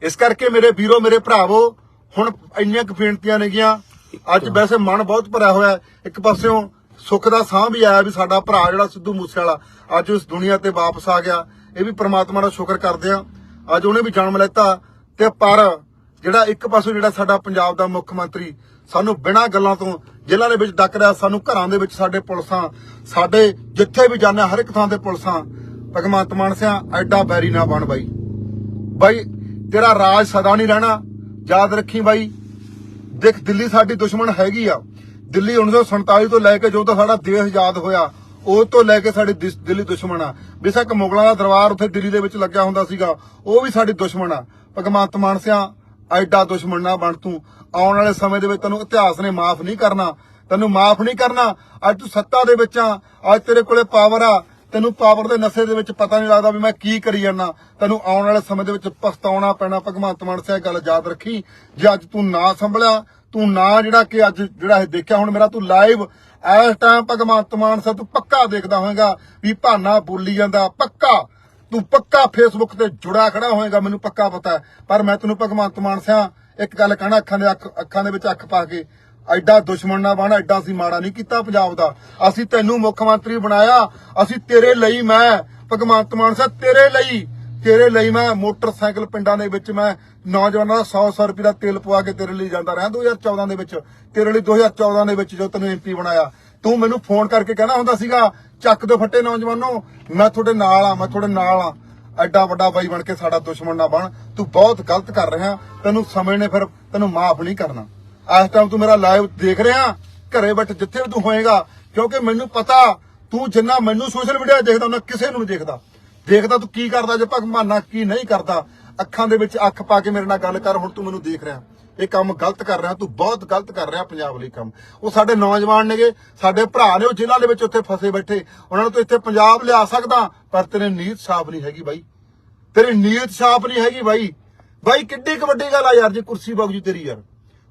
ਇਸ ਕਰਕੇ ਮੇਰੇ ਵੀਰੋ ਮੇਰੇ ਭਰਾਵੋ ਹੁਣ ਇੰਨੀਆਂ ਕੁ ਬੇਨਤੀਆਂ ਨੇਗੀਆਂ। ਅੱਜ ਵੈਸੇ ਮਨ ਬਹੁਤ ਭਰਿਆ ਹੋਇਆ। ਇੱਕ ਪਾਸਿਓਂ ਸੁੱਖ ਦਾ ਸਾਹ ਵੀ ਆਇਆ ਵੀ ਸਾਡਾ ਭਰਾ ਜਿਹੜਾ ਸਿੱਧੂ ਮੂਸੇ ਵਾਲਾ ਅੱਜ ਉਸ ਦੁਨੀਆ ਤੇ ਵਾਪਸ ਆ ਗਿਆ। ਇਹ ਵੀ ਪ੍ਰਮਾਤਮਾ ਦਾ ਸ਼ੁਕਰ ਕਰਦੇ ਆ ਅੱਜ ਉਹਨੇ ਵੀ ਜਨਮ ਲੈਤਾ ਤੇ ਪਰ ਜਿਹੜਾ ਇੱਕ ਪਾਸੋਂ ਜਿਹੜਾ ਸਾਡਾ ਪੰਜਾਬ ਦਾ ਮੁੱਖ ਮੰਤਰੀ ਸਾਨੂੰ ਬਿਨਾਂ ਗੱਲਾਂ ਤੋਂ ਜ਼ਿਲ੍ਹਾ ਦੇ ਵਿੱਚ ਡੱਕ ਰਿਹਾ ਸਾਨੂੰ ਘਰਾਂ ਦੇ ਵਿੱਚ ਸਾਡੇ ਪੁਲਿਸਾਂ ਸਾਡੇ ਜਿੱਥੇ ਵੀ ਜਾਂਦੇ ਹਾਂ, ਹਰ ਇੱਕ ਥਾਂ ਤੇ ਪੁਲਿਸਾਂ ਭਗਵੰਤ ਮਾਨ ਸਿਆ ਐਡਾ ਬੈਰੀ ਨਾ ਬਣ ਬਾਈ। ਬਾਈ ਤੇਰਾ ਰਾਜ ਸਦਾ ਨਹੀਂ ਰਹਿਣਾ। ਯਾਦ ਰੱਖੀ ਬਾਈ ਦੇਖ ਦਿੱਲੀ ਸਾਡੀ ਦੁਸ਼ਮਣ ਹੈਗੀ ਆ। ਦਿੱਲੀ 1947 ਤੋਂ ਲੈ ਕੇ ਜਦੋਂ ਤੋਂ ਸਾਡਾ ਦੇਸ਼ ਆਜ਼ਾਦ ਹੋਇਆ ਉਹ ਤੋਂ ਲੈ ਕੇ ਸਾਡੀ ਦਿਸ- ਦਿੱਲੀ ਦੁਸ਼ਮਣ ਆ। ਬੇਸ਼ੱਕ ਮੁਗਲਾਂ ਦਾ ਦਰਬਾਰ ਉੱਥੇ ਦਿੱਲੀ ਦੇ ਵਿੱਚ ਲੱਗਿਆ ਹੁੰਦਾ ਸੀਗਾ, ਉਹ ਵੀ ਸਾਡੀ ਦੁਸ਼ਮਣ ਆ। ਭਗਵੰਤ ਮਾਨ ਸਿਆ, ਐਡਾ ਦੁਸ਼ਮਣ ਨਾ ਬਣ ਤੂੰ। ਆਉਣ ਵਾਲੇ ਸਮੇਂ ਦੇ ਵਿੱਚ ਤੈਨੂੰ ਇਤਿਹਾਸ ਨੇ ਮਾਫ ਨਹੀਂ ਕਰਨਾ। ਤੈਨੂੰ ਮਾਫ ਨਹੀਂ ਕਰਨਾ। ਅੱਜ ਤੂੰ ਸੱਤਾ ਦੇ ਵਿੱਚ ਆ, ਅੱਜ ਤੇਰੇ ਕੋਲੇ ਪਾਵਰ ਆ। ਤੈਨੂੰ ਪਾਵਰ ਦੇ ਨਸ਼ੇ ਦੇ ਵਿੱਚ ਪਤਾ ਨਹੀਂ ਲੱਗਦਾ ਵੀ ਮੈਂ ਕੀ ਕਰੀ ਜਾਣਾ ਤੈਨੂੰ ਆਉਣ ਵਾਲੇ ਸਮੇਂ ਦੇ ਵਿੱਚ ਪਛਤਾਉਣਾ ਪੈਣਾ। ਭਗਵੰਤ ਮਾਨ ਸਿੰਘ ਗੱਲ ਯਾਦ ਰੱਖੀ। ਜੇ ਅੱਜ ਤੂੰ ਨਾ ਸੰਭਲਿਆ ਤੂੰ ਨਾ ਜਿਹੜਾ ਕਿ ਅੱਜ ਜਿਹੜਾ ਇਹ ਦੇਖਿਆ, ਹੁਣ ਮੇਰਾ ਤੂੰ ਲਾਈਵ ਇਸ ਟਾਈਮ ਭਗਵੰਤ ਮਾਨ ਸਿੰਘ ਤੂੰ ਪੱਕਾ ਦੇਖਦਾ ਹੋਵੇਂਗਾ ਵੀ ਭਾਨਾ ਬੋਲੀ ਜਾਂਦਾ, ਪੱਕਾ। ਤੂੰ ਪੱਕਾ ਫੇਸਬੁੱਕ ਤੇ ਜੁੜਾ ਖੜਾ ਹੋਏਗਾ, ਮੈਨੂੰ ਪੱਕਾ ਪਤਾ ਪਰ ਮੈਂ ਤੈਨੂੰ ਭਗਵੰਤ ਮਾਨ ਸਿਆ ਇੱਕ ਗੱਲ ਕਹਿਣਾ, ਅੱਖਾਂ ਦੇ ਅੱਖ, ਅੱਖਾਂ ਦੇ ਵਿੱਚ ਅੱਖ ਪਾ ਕੇ, ਐਡਾ ਦੁਸ਼ਮਣ ਨਾ ਬਣ, ਐਡਾ ਅਸੀਂ ਮਾੜਾ ਨਹੀਂ ਕੀਤਾ ਪੰਜਾਬ ਦਾ। ਅਸੀਂ ਤੈਨੂੰ ਮੁੱਖ ਮੰਤਰੀ ਬਣਾਇਆ, ਅਸੀਂ ਤੇਰੇ ਲਈ ਮੈਂ, ਭਗਵੰਤ ਮਾਨ ਸਾਹਿਬ ਤੇਰੇ ਲਈ ਤੇਰੇ ਲਈ ਮੈਂ ਮੋਟਰਸਾਈਕਲ ਪਿੰਡਾਂ ਦੇ ਵਿੱਚ ਮੈਂ ਨੌਜਵਾਨਾਂ ਦਾ 100 100 ਰੁਪਏ ਦਾ ਤੇਲ ਪਵਾ ਕੇ ਤੇਰੇ ਲਈ ਜਾਂਦਾ ਰਿਹਾ। 2014 ਦੇ ਵਿੱਚ, ਤੇਰੇ ਲਈ 2014 ਦੇ ਵਿੱਚ ਜਦੋਂ ਤੈਨੂੰ ਐਮਪੀ ਬਣਾਇਆ, ਤੂੰ ਮੈਨੂੰ ਫੋਨ ਕਰਕੇ ਕਹਿੰਦਾ ਹੁੰਦਾ ਸੀਗਾ, ਚੱਕ ਦੋ ਫੱਟੇ ਨੌਜਵਾਨੋ, ਮੈਂ ਤੁਹਾਡੇ ਨਾਲ ਆ ਮੈਂ ਤੁਹਾਡੇ ਨਾਲ ਆ ਐਡਾ ਵੱਡਾ ਬਾਈ ਬਣ ਕੇ ਸਾਡਾ ਦੁਸ਼ਮਣ ਨਾ ਬਣ। ਤੂੰ ਬਹੁਤ ਗਲਤ ਕਰ ਰਿਹਾ, ਤੈਨੂੰ ਸਮੇਂ ਨੇ ਫਿਰ ਤੈਨੂੰ ਮਾਫ ਨਹੀਂ ਕਰਨਾ। ਇਸ ਟਾਈਮ ਤੂੰ ਮੇਰਾ ਲਾਈਵ ਦੇਖ ਰਿਹਾ, ਘਰੇ ਬੈਠ ਜਿੱਥੇ ਵੀ ਤੂੰ ਹੋਏਗਾ, ਕਿਉਂਕਿ ਮੈਨੂੰ ਪਤਾ, ਤੂੰ ਜਿੰਨਾ ਮੈਨੂੰ ਸੋਸ਼ਲ ਮੀਡੀਆ ਦੇਖਦਾ, ਉਹਨਾਂ ਕਿਸੇ ਨੂੰ ਨਹੀਂ ਦੇਖਦਾ। ਦੇਖਦਾ ਤੂੰ ਕੀ ਕਰਦਾ ਜੇ ਭਗਵਾਨਾ ਕੀ ਨਹੀਂ ਕਰਦਾ? ਅੱਖਾਂ ਦੇ ਵਿੱਚ ਅੱਖ ਪਾ ਕੇ ਮੇਰੇ ਨਾਲ ਗੱਲ ਕਰ, ਹੁਣ ਤੂੰ ਮੈਨੂੰ ਦੇਖ ਰਿਹਾ। ਇਹ ਕੰਮ ਗਲਤ ਕਰ ਰਿਹਾ, ਤੂੰ ਬਹੁਤ ਗਲਤ ਕਰ ਰਿਹਾ ਪੰਜਾਬ ਲਈ ਕੰਮ। ਉਹ ਸਾਡੇ ਨੌਜਵਾਨ ਨੇਗੇ, ਸਾਡੇ ਭਰਾ ਨੇ ਉਹ ਜ਼ਿਲ੍ਹਾ ਦੇ ਵਿੱਚ ਉੱਥੇ ਫਸੇ ਬੈਠੇ। ਉਹਨਾਂ ਨੂੰ ਤੂੰ ਇੱਥੇ ਪੰਜਾਬ ਲਿਆ ਸਕਦਾ, ਪਰ ਤੇਰੇ ਨੀਤ ਸਾਫ਼ ਨਹੀਂ ਹੈਗੀ ਬਾਈ। ਤੇਰੀ ਨੀਅਤ ਸਾਫ਼ ਨਹੀਂ ਹੈਗੀ ਬਾਈ। ਬਾਈ, ਕਿੱਡੀ ਕੁ ਵੱਡੀ ਗੱਲ ਆ ਯਾਰ, ਜੇ ਕੁਰਸੀ ਵਗ ਜੂ ਤੇਰੀ ਯਾਰ।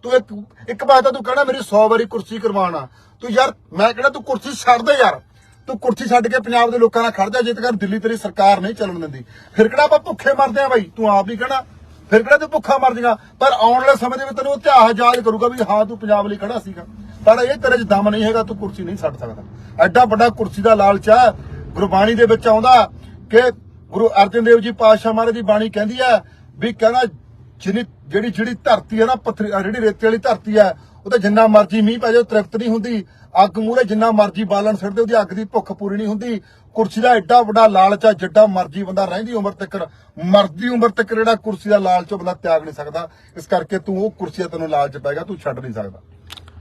ਤੂੰ ਇੱਕ ਇੱਕ ਵਾਰ ਤਾਂ ਤੂੰ ਕਹਿਣਾ ਮੇਰੀ 100 ਵਾਰੀ ਕੁਰਸੀ ਕਰਵਾਣਾ ਤੂੰ ਯਾਰ, ਮੈਂ ਕਹਿੰਦਾ ਤੂੰ ਕੁਰਸੀ ਛੱਡ ਦੇ ਯਾਰ। ਤੂੰ ਕੁਰਸੀ ਛੱਡ ਕੇ ਪੰਜਾਬ ਦੇ ਲੋਕਾਂ ਨਾਲ ਖੜ ਜਾ ਜਿੱਤ ਕਰ ਦਿੱਲੀ ਤੇਰੀ ਸਰਕਾਰ ਨਹੀਂ ਚੱਲਣ ਦਿੰਦੀ। ਫਿਰ ਕਿਹੜਾ ਆਪਾਂ ਭੁੱਖੇ ਮਰਦੇ ਆ ਬਾਈ? ਤੂੰ ਆਪ ਹੀ ਕਹਿਣਾ। ਫਿਰ ਕਿਹੜਾ ਤੂੰ ਭੁੱਖਾ ਮਰ ਜਾਏਗਾ? ਪਰ ਆਉਣ ਵਾਲੇ ਸਮੇਂ ਦੇ ਵਿੱਚ ਤੈਨੂੰ ਇਤਿਹਾਸ ਯਾਦ ਕਰੂਗਾ ਵੀ ਹਾਂ, ਤੂੰ ਪੰਜਾਬ ਲਈ ਖੜਾ ਸੀਗਾ। ਪਰ ਇਹ ਤੇਰੇ 'ਚ ਦਮ ਨਹੀਂ ਹੈਗਾ, ਤੂੰ ਕੁਰਸੀ ਨਹੀਂ ਛੱਡ ਸਕਦਾ। ਐਡਾ ਵੱਡਾ ਕੁਰਸੀ ਦਾ ਲਾਲਚ ਹੈ ਗੁਰਬਾਣੀ ਦੇ ਵਿੱਚ ਆਉਂਦਾ ਕਿ ਗੁਰੂ ਅਰਜਨ ਦੇਵ ਜੀ ਪਾਤਸ਼ਾਹ ਮਹਾਰਾਜ ਦੀ ਬਾਣੀ ਕਹਿੰਦੀ ਹੈ ਵੀ ਕਹਿੰਦਾ, ਜਿੰਨੀ ਜਿਹੜੀ ਜਿਹੜੀ ਧਰਤੀ ਹੈ ਨਾ, ਪੱਥਰੀ ਜਿਹੜੀ ਰੇਤੇ ਵਾਲੀ ਧਰਤੀ ਹੈ ਉਹ ਤੇ ਜਿੰਨਾ ਮਰਜ਼ੀ ਮੀਂਹ ਪੈ ਜਾਏ ਤ੍ਰਿਪਤ ਨਹੀਂ ਹੁੰਦੀ। ਅੱਗ ਮੂਹਰੇ ਜਿੰਨਾ ਮਰਜ਼ੀ ਬਾਲਣ ਸਿੱਟਦੇ ਉਹਦੀ ਅੱਗ ਦੀ ਭੁੱਖ ਪੂਰੀ ਨਹੀਂ ਹੁੰਦੀ। ਕੁਰਸੀ ਦਾ ਐਡਾ ਵੱਡਾ ਲਾਲਚ ਹੈ ਜਿੱਡਾ ਮਰਜ਼ੀ ਬੰਦਾ ਰਹਿੰਦੀ ਉਮਰ ਤੱਕ ਮਰਦੀ ਉਮਰ ਤੱਕ ਜਿਹੜਾ ਕੁਰਸੀ ਦਾ ਲਾਲਚ ਉਹ ਬੰਦਾ ਤਿਆਗ ਨਹੀਂ ਸਕਦਾ। ਇਸ ਕਰਕੇ ਤੂੰ ਉਹ ਕੁਰਸੀ ਤੈਨੂੰ ਲਾਲਚ ਪੈਗਾ ਤੂੰ ਛੱਡ ਨਹੀਂ ਸਕਦਾ।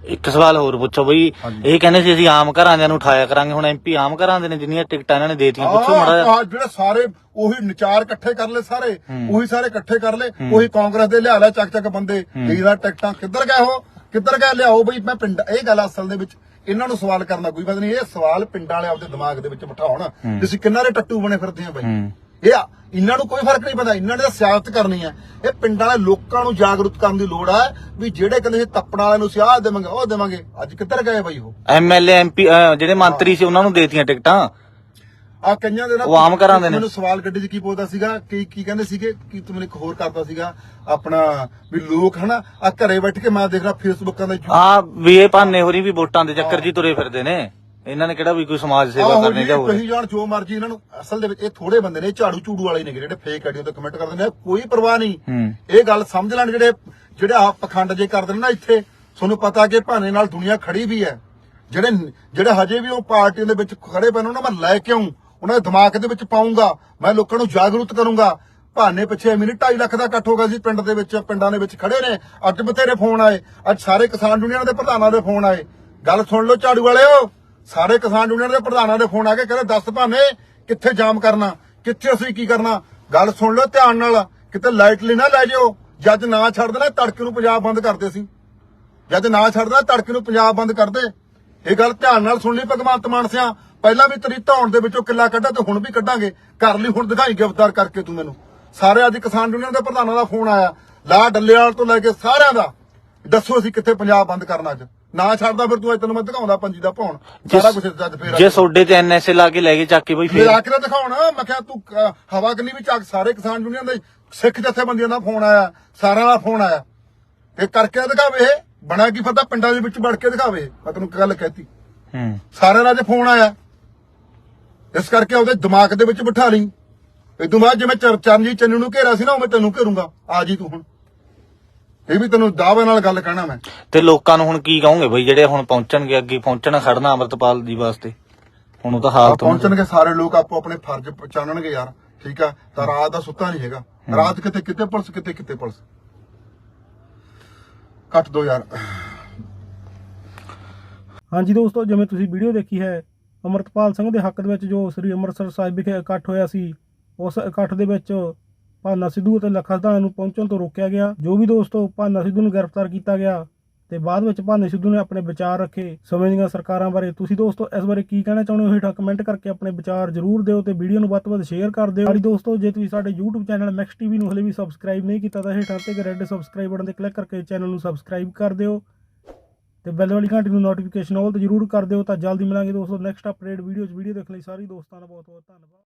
ਇੱਕ ਸਵਾਲ ਹੋਰ ਪੁੱਛੋ ਬਈ। ਇਹ ਕਹਿੰਦੇ ਸੀ ਅਸੀਂ ਆਮ ਘਰਾਂ ਦੇ ਨੂੰ ਉਠਾਇਆ ਕਰਾਂਗੇ ਹੁਣ ਐਮਪੀ ਆਮ ਘਰਾਂ ਦੇ ਨੇ ਜਿੰਨੀਆਂ ਟਿਕਟਾਂ ਇਹਨਾਂ ਨੇ ਦੇਤੀਆਂ ਪੁੱਛੋ ਮਾੜਾ ਜਿਹੜੇ ਸਾਰੇ ਉਹੀ ਨਚਾਰ ਇਕੱਠੇ ਕਰ ਲਏ ਸਾਰੇ। ਉਹੀ ਸਾਰੇ ਇਕੱਠੇ ਕਰ ਲਏ ਉਹੀ ਕਾਂਗਰਸ ਦੇ ਲਿਆ ਲੈ ਚੱਕ ਚੱਕ ਬੰਦੇ ਜਿਹਦਾ ਟਿਕਟਾਂ ਕਿੱਧਰ ਗਏ ਹੋ ਕਿੱਧਰ ਗਏ ਲਿਆਓ ਬਈ ਮੈਂ ਪਿੰਡ ਇਹ ਗੱਲ ਅਸਲ ਦੇ ਵਿੱਚ ਇਹਨਾਂ ਨੂੰ ਸਵਾਲ ਕਰਨ ਕੋਈ ਫਾਇਦਾ ਨਹੀਂ। ਇਹ ਸਵਾਲ ਪਿੰਡਾਂ ਵਾਲੇ ਆਪਦੇ ਦਿਮਾਗ ਦੇ ਵਿੱਚ ਬਿਠਾਉਣ ਤੁਸੀਂ ਕਿੰਨਾ ਦੇ ਟੱਟੂ ਬਣੇ ਫਿਰਦੇ ਆ ਬਈ। ਇਹ ਆ, ਇਹਨਾਂ ਨੂੰ ਕੋਈ ਫ਼ਰਕ ਨਹੀਂ ਪੈਂਦਾ। ਇਹਨਾਂ ਨੇ ਤਾਂ ਸਿਆਸਤ ਕਰਨੀ ਹੈ। ਇਹ ਪਿੰਡਾਂ ਵਾਲੇ ਲੋਕਾਂ ਨੂੰ ਜਾਗਰੂਕ ਕਰਨ ਦੀ ਲੋੜ ਹੈ ਵੀ ਜਿਹੜੇ ਕਹਿੰਦੇ ਸੀ ਤੱਪਣ ਵਾਲਿਆਂ ਨੂੰ ਅਸੀਂ ਆਹ ਦੇਵਾਂਗੇ ਉਹ ਦੇਵਾਂਗੇ। ਅੱਜ ਕਿੱਧਰ ਗਏ ਬਈ ਉਹ? ਐਮਐਲਏ ਐਮਪੀ ਜਿਹੜੇ ਮੰਤਰੀ ਸੀ ਉਹਨਾਂ ਨੂੰ ਦੇਤੀਆਂ ਟਿਕਟਾਂ। ਆ ਕਈਆਂ ਦੇ ਨਾ ਉਹ ਆਮ ਘਰਾਂ ਦੇ ਨੇ। ਮੈਨੂੰ ਸਵਾਲ ਗੱਡੀ 'ਚ ਕੀ ਪੁੱਛਦਾ ਸੀਗਾ ਕੀ ਕੀ ਕਹਿੰਦੇ ਸੀਗੇ ਕੀ ਤੂੰ ਮੈਨੂੰ ਇੱਕ ਹੋਰ ਕਰਦਾ ਸੀਗਾ ਆਪਣਾ ਵੀ ਲੋਕ ਹਨਾ ਆ ਘਰੇ ਬੈਠ ਕੇ ਮੈਂ ਦੇਖ ਰਿਹਾ ਫੇਸਬੁੱਕਾਂ ਦੇ ਆ ਵੀ ਇਹ ਭਾਨੇ ਹੋਰੀ ਵੀ ਵੋਟਾਂ ਦੇ ਚੱਕਰ 'ਚ ਹੀ ਤੁਰੇ ਫਿਰਦੇ ਨੇ। ਇਹਨਾਂ ਨੇ ਕਿਹੜਾ ਵੀ ਕੋਈ ਸਮਾਜ ਸੇਵਾ ਆਹੋ ਕਰਨੀ ਜੀ, ਜਾਂ ਹੋਰ ਕਹੀ ਜਾਣ ਜੋ ਮਰਜ਼ੀ ਇਹਨਾਂ ਨੂੰ ਅਸਲ ਦੇ ਵਿੱਚ ਇਹ ਥੋੜੇ ਬੰਦੇ ਨੇ ਝਾੜੂ ਝੂੜੂ ਵਾਲੇ ਨੇ ਜਿਹੜੇ ਫੇਕ ਆਈਡੀਆਂ ਤੇ ਕਮੈਂਟ ਕਰਦੇ ਨੇ ਕੋਈ ਪਰਵਾਹ ਨਹੀਂ। ਹੂੰ। ਇਹ ਗੱਲ ਸਮਝ ਲੈਣ ਜਿਹੜੇ ਜਿਹੜੇ ਆ ਪਖੰਡ ਜੇ ਕਰਦੇ ਨੇ ਨਾ ਇੱਥੇ ਤੁਹਾਨੂੰ ਪਤਾ ਕਿ ਭਾਨੇ ਨਾਲ ਦੁਨੀਆ ਖੜੀ ਵੀ ਹੈ। ਜਿਹੜੇ ਜਿਹੜੇ ਹਜੇ ਵੀ ਉਹ ਪਾਰਟੀਆਂ ਦੇ ਵਿੱਚ ਖੜੇ ਨੇ ਉਹਨਾਂ ਮੈਂ ਲੈ ਕੇ ਆਉਂ ਉਹਨਾਂ ਦੇ ਦਿਮਾਗ ਦੇ ਵਿੱਚ ਪਾਉਂਗਾ, ਮੈਂ ਲੋਕਾਂ ਨੂੰ ਜਾਗਰੂਕ ਕਰੂੰਗਾ। ਭਾਨੇ ਪਿੱਛੇ ਮਿੰਟ 2.5 ਲੱਖ ਦਾ ਇਕੱਠ ਹੋ ਗਿਆ ਸੀ ਪਿੰਡ ਦੇ ਵਿੱਚ, ਪਿੰਡਾਂ ਦੇ ਵਿੱਚ ਖੜੇ ਨੇ। ਅੱਜ ਬਥੇਰੇ ਫੋਨ ਆਏ। ਅੱਜ ਸਾਰੇ ਕਿਸਾਨ ਯੂਨੀਅਨ ਦੇ ਪ੍ਰਧਾਨਾਂ ਦੇ ਫੋਨ ਆਏ। ਗੱਲ ਸੁਣ ਲਓ ਝਾੜੂ ਵਾਲਿਓ, ਸਾਰੇ ਕਿਸਾਨ ਯੂਨੀਅਨ ਦੇ ਪ੍ਰਧਾਨਾਂ ਦੇ ਫੋਨ ਆ ਕੇ ਕਹਿੰਦੇ ਦੱਸ ਭਾਨੇ, ਕਿੱਥੇ ਜਾਮ ਕਰਨਾ? ਕਿੱਥੇ ਅਸੀਂ ਕੀ ਕਰਨਾ? ਗੱਲ ਸੁਣ ਲਓ ਧਿਆਨ ਨਾਲ, ਕਿਤੇ ਲਾਈਟ ਲਈ ਨਾ ਲੈ ਜਿਓ। ਜੱਜ ਨਾ ਛੱਡ ਦੇਣਾ, ਤੜਕੇ ਨੂੰ ਪੰਜਾਬ ਬੰਦ ਕਰਦੇ ਸੀ। ਜਦ ਨਾ ਛੱਡ ਦੇਣਾ, ਤੜਕੇ ਨੂੰ ਪੰਜਾਬ ਬੰਦ ਕਰਦੇ। ਇਹ ਗੱਲ ਧਿਆਨ ਨਾਲ ਸੁਣ ਲਈ ਭਗਵੰਤ ਮਾਨ ਸਿਆ। ਪਹਿਲਾਂ ਵੀ ਤੇਰੀ ਧੌਣ ਦੇ ਵਿੱਚੋਂ ਕਿੱਲਾ ਕੱਢਾ ਤੇ ਹੁਣ ਵੀ ਕੱਢਾਂਗੇ। ਕਰ ਲਈ ਹੁਣ ਦਿਖਾਈ ਗ੍ਰਿਫਤਾਰ ਕਰਕੇ ਤੂੰ ਮੈਨੂੰ। ਸਾਰੇ ਅੱਜ ਕਿਸਾਨ ਯੂਨੀਅਨ ਦੇ ਪ੍ਰਧਾਨਾਂ ਦਾ ਫੋਨ ਆਇਆ। ਲਾ ਡੱਲੇਵਾਲ ਤੋਂ ਲੈ ਕੇ ਸਾਰਿਆਂ ਦਾ। ਦੱਸੋ ਅਸੀਂ ਕਿੱਥੇ ਪੰਜਾਬ ਬੰਦ ਕਰਨਾ ਅੱਜ। ਨਾ ਛੱਡਦਾ ਫਿਰ ਤੂੰ ਅੱਜ ਤੈਨੂੰ ਮੈਂ ਦਿਖਾਉਂਦਾ ਪੰਜੀ ਦਾ ਭੌਣ। ਸਾਰਾ ਕੁਝ ਅੱਜ ਫੇਰ ਜੇ ਸੋਡੇ ਤੇ ਐਨਐਸਏ ਲਾ ਕੇ ਲੈ ਕੇ ਚੱਕ ਕੇ ਬਈ ਫੇਰ। ਕਿਹੜਾ ਦਿਖਾਉਣਾ ਮੈਂ ਕਿਹਾ ਤੂੰ ਹਵਾ ਕਿੰਨੀ ਵੀ ਚੱਕ ਸਾਰੇ ਕਿਸਾਨ ਯੂਨੀਅਨ ਦੇ ਸਿੱਖ ਜਥੇਬੰਦੀਆਂ ਦਾ ਫੋਨ ਆਇਆ ਸਾਰਿਆਂ ਦਾ ਫੋਨ ਆਇਆ। ਇਹ ਕਰਕੇ ਦਿਖਾਵੇ ਇਹ। ਬਣਾ ਕੀ ਪਤਾ ਪਿੰਡਾਂ ਦੇ ਵਿੱਚ ਵੜ ਕੇ ਦਿਖਾਵੇ। ਮੈਂ ਤੈਨੂੰ ਗੱਲ ਕਹਿਤੀ। ਹੂੰ। ਸਾਰਿਆਂ ਦਾ ਜੇ ਫੋਨ ਆਇਆ। ਇਸ ਕਰਕੇ ਉਹਦੇ ਦਿਮਾਗ ਦੇ ਵਿੱਚ ਬਿਠਾ ਲਈ। ਇਦੋਂ ਬਾਅਦ ਜਿਵੇਂ ਚਰ- ਚਰਨਜੀਤ ਚੰਨੂ ਨੂੰ ਘੇਰਾ ਸੀ ਨਾ ਉਵੇਂ ਤੈਨੂੰ ਘੇਰੂੰਗਾ। ਆ ਜੀ ਤੂੰ ਹੁਣ। ਇਹ ਵੀ ਤੈਨੂੰ ਦਾਅਵੇ ਨਾਲ ਗੱਲ ਕਹਿਣਾ ਮੈਂ। ਤੇ ਲੋਕਾਂ ਨੂੰ ਹੁਣ ਕੀ ਕਹੋਗੇ ਬਈ ਜਿਹੜੇ ਹੁਣ ਪਹੁੰਚਣਗੇ ਅੱਗੇ ਪਹੁੰਚਣਾ ਖੜਨਾ ਅਮਰਤਪਾਲ ਜੀ ਵਾਸਤੇ? ਹੁਣ ਉਹ ਤਾਂ ਹਾਲਤ ਪਹੁੰਚਣਗੇ ਸਾਰੇ ਲੋਕ ਆਪੋ ਆਪਣੇ ਫਰਜ਼ ਪਛਾਣਨਗੇ ਯਾਰ ਠੀਕ ਆ? ਤਾਂ ਰਾਤ ਦਾ ਸੁੱਤਾ ਨਹੀਂ ਹੈਗਾ। ਰਾਤ ਕਿਤੇ ਕਿਤੇ ਪੁਲਿਸ ਕਿਤੇ ਕਿਤੇ ਪੁਲਿਸ। ਕੱਟ ਦੋ ਯਾਰ। ਹਾਂਜੀ ਦੋਸਤੋ ਜਿਵੇਂ ਤੁਸੀਂ ਵੀਡੀਓ ਦੇਖੀ ਹੈ ਅਮਰਤਪਾਲ ਸਿੰਘ ਦੇ ਹੱਕ ਦੇ ਵਿੱਚ ਜੋ ਸ੍ਰੀ ਅੰਮ੍ਰਿਤਸਰ ਸਾਹਿਬ ਵਿਖੇ ਇਕੱਠ ਹੋਇਆ ਸੀ, ਉਸ ਇਕੱਠ ਦੇ ਵਿੱਚ ਭਾਨਾ ਸਿੱਧੂ ਅਤੇ ਲੱਖਾ ਸਿਧਾਣਾ ਨੂੰ ਪਹੁੰਚਣ ਤੋਂ ਰੋਕਿਆ ਗਿਆ, ਜੋ ਵੀ ਦੋਸਤੋ ਭਾਨਾ ਸਿੱਧੂ ਨੂੰ ਗ੍ਰਿਫਤਾਰ ਕੀਤਾ ਗਿਆ ਤੇ ਬਾਅਦ ਵਿੱਚ ਭਾਨੇ ਸਿੱਧੂ ਨੇ ਆਪਣੇ ਵਿਚਾਰ ਰੱਖੇ। ਸਮੇਂ ਦੀਆਂ ਸਰਕਾਰਾਂ ਬਾਰੇ ਤੁਸੀਂ ਦੋਸਤੋ ਇਸ ਬਾਰੇ ਕੀ ਕਹਿਣਾ ਚਾਹੁੰਦੇ ਹੋ? ਹੇਠਾਂ ਕਮੈਂਟ ਕਰਕੇ ਆਪਣੇ ਵਿਚਾਰ ਜ਼ਰੂਰ ਦਿਓ ਤੇ ਵੀਡੀਓ ਨੂੰ ਵੱਧ ਤੋਂ ਵੱਧ ਸ਼ੇਅਰ ਕਰ ਦਿਓ। ਹਾਂਜੀ ਦੋਸਤੋ ਜੇ ਤੁਸੀਂ ਸਾਡੇ YouTube ਚੈਨਲ ਮੈਕਸ ਟੀਵੀ ਨੂੰ ਹਲੇ ਵੀ ਸਬਸਕ੍ਰਾਈਬ ਨਹੀਂ ਕੀਤਾ ਤਾਂ ਹੇਠਾਂ ਤੇ ਰੈੱਡ ਸਬਸਕ੍ਰਾਈਬ ਬਟਨ ਤੇ ਕਲਿੱਕ ਕਰਕੇ ਚੈਨਲ ਨੂੰ ਸਬਸਕ੍ਰਾਈਬ ਕਰ ਦਿਓ। ਤੇ ਬੈਲ ਵਾਲੀ ਘੰਟੀ ਨੂੰ ਨੋਟੀਫਿਕੇਸ਼ਨ ਆਲ ਤੇ ਜਰੂਰ ਕਰ ਦਿਓ, ਤਾਂ ਜਲਦੀ ਮਿਲਾਂਗੇ ਦੋਸਤੋ ਨੈਕਸਟ ਅਪਡੇਟ ਵੀਡੀਓ 'ਚ ਵੀਡੀਓ ਦੇਖਣ ਲਈ ਸਾਰੇ ਦੋਸਤਾਂ ਦਾ ਬਹੁਤ ਬਹੁਤ ਧੰਨਵਾਦ।